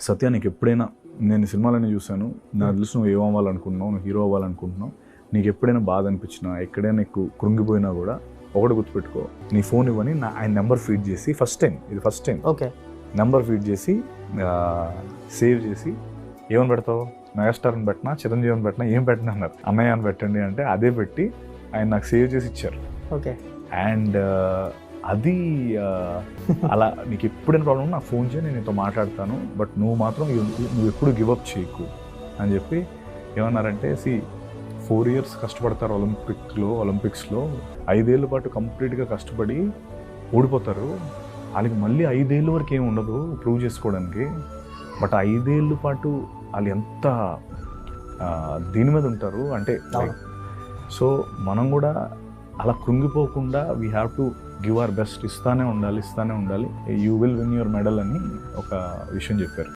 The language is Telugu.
సత్య నీకు ఎప్పుడైనా నేను ఈ సినిమాలన్నీ చూశాను. నాకు తెలుసు నువ్వు ఏం అవ్వాలనుకుంటున్నావు నువ్వు హీరో అవ్వాలనుకుంటున్నావు. నీకు ఎప్పుడైనా బాధ అనిపించినా ఎక్కడైనా నీకు కృంగిపోయినా కూడా ఒకటి గుర్తుపెట్టుకో. నీ ఫోన్ ఇవ్వని నా ఆయన నెంబర్ ఫీడ్ చేసి ఫస్ట్ టైం ఇది first time. Okay. Number feed చేసి సేవ్ చేసి ఏమని పెడతావు? మెగాస్టార్ అని పెట్టినా? చిరంజీవి అని పెట్టినా? ఏం పెట్టినా? అన్నారు. అన్నయ్య అని పెట్టండి అంటే అదే పెట్టి ఆయన నాకు సేవ్ చేసి ఇచ్చారు. ఓకే. అండ్ అది అలా నీకు ఎప్పుడైనా ప్రాబ్లం నాకు ఫోన్ చేయి నేను నీతో మాట్లాడతాను. బట్ నువ్వు మాత్రం నువ్వు ఎప్పుడు గివప్ చేయకు అని చెప్పి ఏమన్నారంటే సి ఫోర్ ఇయర్స్ కష్టపడతారు ఒలింపిక్లో ఒలింపిక్స్లో ఐదేళ్ళ పాటు కంప్లీట్గా కష్టపడి ఓడిపోతారు. వాళ్ళకి మళ్ళీ ఐదేళ్ళ వరకు ఏమి ఉండదు ప్రూవ్ చేసుకోవడానికి. బట్ ఐదేళ్ళ పాటు వాళ్ళు ఎంత దీని మీద ఉంటారు అంటే. సో మనం కూడా అలా కృంగిపోకుండా we have to give our best ఇస్తానే ఉండాలి ఇస్తానే ఉండాలి. You will win your medal అని ఒక విషయం చెప్పారు.